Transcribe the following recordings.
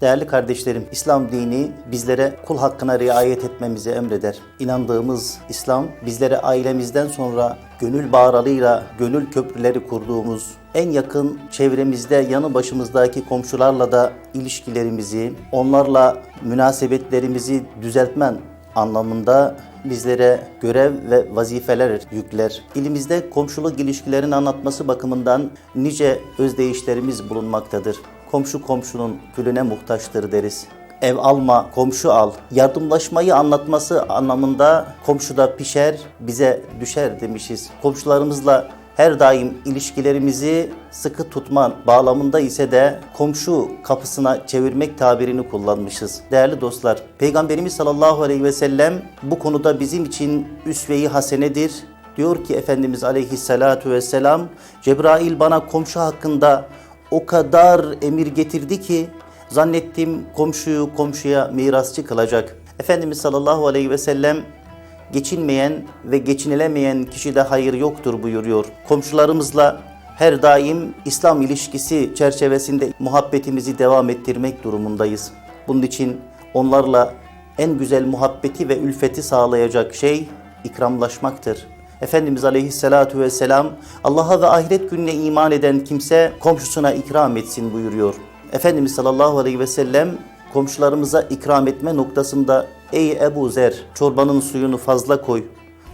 Değerli kardeşlerim, İslam dini bizlere kul hakkına riayet etmemizi emreder. İnandığımız İslam bizlere ailemizden sonra gönül bağralığıyla gönül köprüleri kurduğumuz, en yakın çevremizde yanı başımızdaki komşularla da ilişkilerimizi, onlarla münasebetlerimizi düzeltmen anlamında bizlere görev ve vazifeler yükler. İlimizde komşuluk ilişkilerini anlatması bakımından nice özdeyişlerimiz bulunmaktadır. Komşu komşunun külüne muhtaçtır deriz. Ev alma, komşu al. Yardımlaşmayı anlatması anlamında komşuda pişer, bize düşer demişiz. Komşularımızla her daim ilişkilerimizi sıkı tutma bağlamında ise de komşu kapısına çevirmek tabirini kullanmışız. Değerli dostlar, Peygamberimiz sallallahu aleyhi ve sellem bu konuda bizim için üsve-i hasenedir. Diyor ki Efendimiz aleyhissalatu vesselam, Cebrail bana komşu hakkında o kadar emir getirdi ki zannettim komşuyu komşuya mirasçı kılacak. Efendimiz sallallahu aleyhi ve sellem geçinmeyen ve geçinilemeyen kişide hayır yoktur buyuruyor. Komşularımızla her daim İslam ilişkisi çerçevesinde muhabbetimizi devam ettirmek durumundayız. Bunun için onlarla en güzel muhabbeti ve ülfeti sağlayacak şey ikramlaşmaktır. Efendimiz Aleyhisselatu Vesselam Allah'a ve ahiret gününe iman eden kimse komşusuna ikram etsin buyuruyor. Efendimiz sallallahu aleyhi ve sellem komşularımıza ikram etme noktasında ey Ebu Zer çorbanın suyunu fazla koy.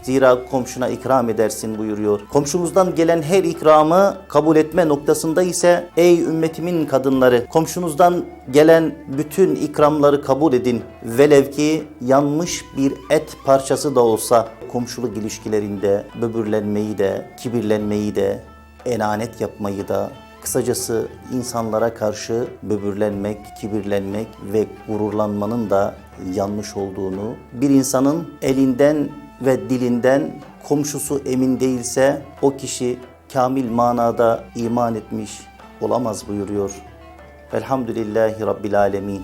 Zira komşuna ikram edersin buyuruyor. Komşumuzdan gelen her ikramı kabul etme noktasında ise ey ümmetimin kadınları komşunuzdan gelen bütün ikramları kabul edin. Velev ki yanmış bir et parçası da olsa komşuluk ilişkilerinde böbürlenmeyi de, kibirlenmeyi de, enanet yapmayı da, Kısacası insanlara karşı böbürlenmek, kibirlenmek ve gururlanmanın da yanlış olduğunu, bir insanın elinden ve dilinden komşusu emin değilse o kişi kamil manada iman etmiş olamaz buyuruyor. Velhamdülillahi Rabbil Alemin.